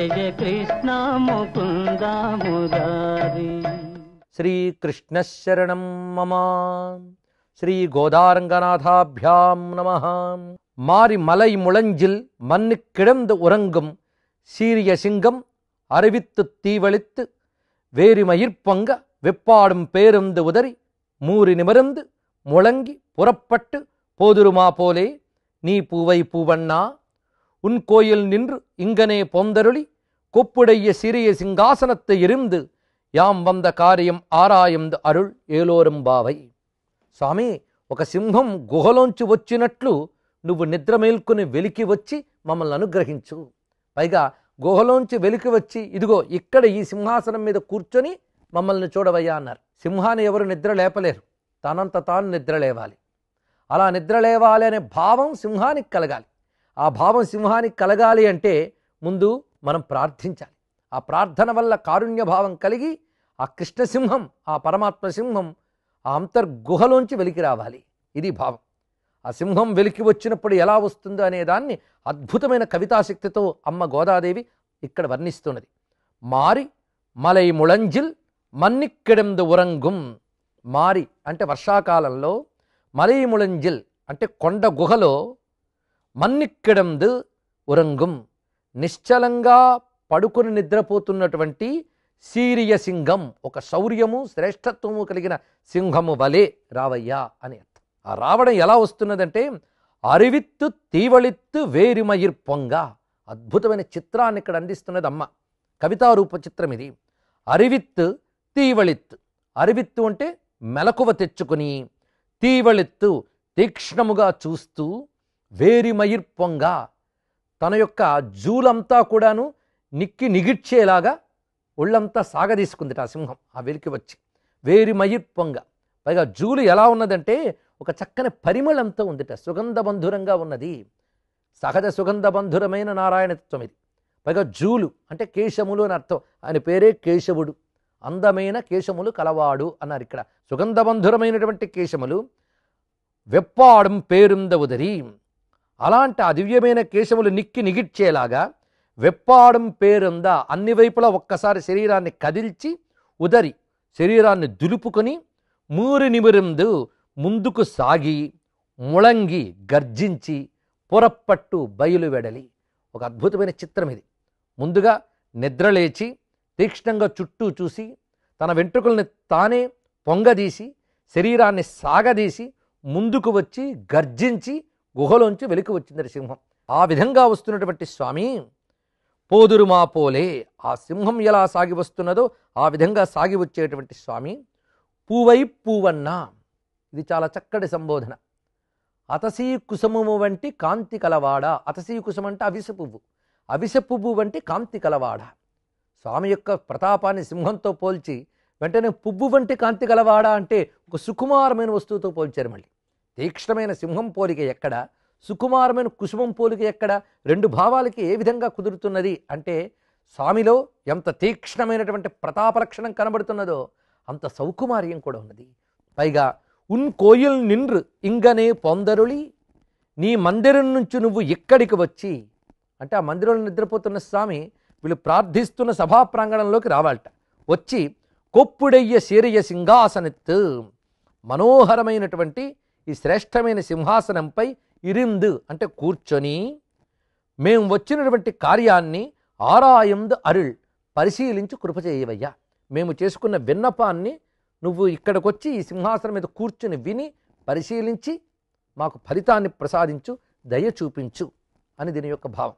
జయ కృష్ణ ముకుంద మురారి శ్రీకృష్ణశరణం మమ శ్రీ గోదారంగనాథాభ్యాం నమ మారి మలై ముళంజిల్ మన్ను கிடந்து உறங்கும் சீரிய சிங்கம் அறிவித்து தீவளித்து வேரிமயிர்ப்பொங்க வெப்பாடும் பேருந்து உதறி மூறி நிமிர்ந்து முழங்கி புறப்பட்டு போதுருமா போலே நீ பூவை பூவண்ணா உன் கோயில் நின்று இங்கனே பொந்தருளி கொப்புடைய சிறிய சிங்காசனத்தை இருந்து యాం వంద కార్యం ఆరాయందు అరుళ్ ఏలోరం బావై స్వామి ఒక సింహం గుహలోంచి వచ్చినట్లు నువ్వు నిద్ర మేల్కొని వెలికి వచ్చి మమ్మల్ని అనుగ్రహించు పైగా గుహలోంచి వెలికి వచ్చి ఇదిగో ఇక్కడ ఈ సింహాసనం మీద కూర్చొని మమ్మల్ని చూడవయ్యా అన్నారు సింహాన్ని ఎవరు నిద్ర లేపలేరు తనంత తాను నిద్ర లేవాలి అలా నిద్ర లేవాలి అనే భావం సింహానికి కలగాలి ఆ భావం సింహానికి కలగాలి అంటే ముందు మనం ప్రార్థించాలి. ఆ ప్రార్థన వల్ల కారుణ్య భావం కలిగి ఆ కృష్ణసింహం ఆ పరమాత్మ సింహం ఆ అంతర్గుహలోంచి వెలికి రావాలి. ఇది భావం. ఆ సింహం వెలికి వచ్చినప్పుడు ఎలా వస్తుందో అనే దాన్ని అద్భుతమైన కవితాశక్తితో అమ్మ గోదాదేవి ఇక్కడ వర్ణిస్తున్నది. మారి మలై ముళంజిల్ మన్నిక్కెడెందు ఉరంగుం మారి అంటే వర్షాకాలంలో మలై ముళంజిల్ అంటే కొండ గుహలో మన్నిక్కడందు ఉరంగుం. నిశ్చలంగా పడుకుని నిద్రపోతున్నటువంటి సీరియ సింహం ఒక శౌర్యము శ్రేష్టత్వము కలిగిన సింహము వలె రావయ్యా అని అర్థం. ఆ రావడం ఎలా వస్తున్నదంటే అరివిత్తు తీవళిత్తు వేరిమయిర్ పొంగ. అద్భుతమైన చిత్రాన్ని ఇక్కడ అందిస్తున్నది అమ్మ. కవితారూప చిత్రం ఇది. అరివిత్తు తీవళిత్తు. అరివిత్తు అంటే మెలకువ తెచ్చుకుని తీవళిత్తు తీక్ష్ణముగా చూస్తూ వేరిమయిర్ పొంగ తన యొక్క జూలంతా కూడాను నిక్కి నిగిడ్చేలాగా ఒళ్ళంతా సాగదీసుకుంది ఆ సింహం ఆ వెలికి వచ్చి. వేరిమయిర్ పొంగ పైగా జూలు ఎలా ఉన్నదంటే ఒక చక్కని పరిమళంతో ఉందిట సుగంధ బంధురంగా ఉన్నది. సహజ సుగంధ బంధురమైన నారాయణత్వం ఇది. పైగా జూలు అంటే కేశములు అని అర్థం. ఆయన పేరే కేశవుడు. అందమైన కేశములు కలవాడు అన్నారు ఇక్కడ. సుగంధ బంధురమైనటువంటి కేశములు వెప్పాడం పేరుంద ఉదరి. అలాంటి అదివ్యమైన కేశములు నిక్కి నిగిడ్చేలాగా వెప్పాడం పేరుందా అన్ని వైపులా ఒక్కసారి శరీరాన్ని కదిల్చి ఉదరి శరీరాన్ని దులుపుకొని మూరి నిమిరిందు ముందుకు సాగి ముళంగి గర్జించి పొరప్పట్టు బయలు వెడలి. ఒక అద్భుతమైన చిత్రం ఇది. ముందుగా నిద్రలేచి తీక్ష్ణంగా చుట్టూ చూసి తన వెంట్రుకల్ని తానే పొంగదీసి శరీరాన్ని సాగదీసి ముందుకు వచ్చి గర్జించి గుహలోంచి వెలికి వచ్చింది సింహం ఆ విధంగా వస్తున్నటువంటి స్వామి పోదురు మా పోలే ఆ సింహం ఎలా సాగి వస్తున్నదో ఆ విధంగా సాగి వచ్చేటువంటి స్వామి పూవై పూవన్న ఇది చాలా చక్కటి సంబోధన. అతసీ కుసుమము వంటి కాంతి కలవాడ. అతసీ కుసుమ అంటే అవిస పువ్వు. అవిస పువ్వు వంటి కాంతి కలవాడ. స్వామి యొక్క ప్రతాపాన్ని సింహంతో పోల్చి వెంటనే పువ్వు వంటి కాంతి కలవాడ అంటే ఒక సుకుమారమైన వస్తువుతో పోల్చారు మళ్ళీ. తీక్ష్ణమైన సింహం పోలిక ఎక్కడ? సుకుమారమైన కుసుమం పోలిక ఎక్కడ? రెండు భావాలకి ఏ విధంగా కుదురుతున్నది? అంటే స్వామిలో ఎంత తీక్ష్ణమైనటువంటి ప్రతాప లక్షణం కనబడుతున్నదో అంత సౌకుమార్యం కూడా ఉన్నది. పైగా ఉన్ కోయిల్ నిన్రు ఇంగనే పొందరుళి నీ మందిరం నుంచి నువ్వు ఇక్కడికి వచ్చి అంటే ఆ మందిరంలో నిద్రపోతున్న స్వామి వీళ్ళు ప్రార్థిస్తున్న సభా ప్రాంగణంలోకి రావాలట. వచ్చి కొప్పుడయ్య శీరయ్య సింహాసనెత్తు. మనోహరమైనటువంటి ఈ శ్రేష్టమైన సింహాసనంపై ఇరిందు అంటే కూర్చొని మేము వచ్చినటువంటి కార్యాన్ని ఆరాయందు అరుళ్ పరిశీలించి కృప చేయవయ్యా. మేము చేసుకున్న విన్నపాన్ని నువ్వు ఇక్కడికొచ్చి ఈ సింహాసనం మీద కూర్చుని విని పరిశీలించి మాకు ఫలితాన్ని ప్రసాదించు దయ చూపించు అని దీని యొక్క భావం.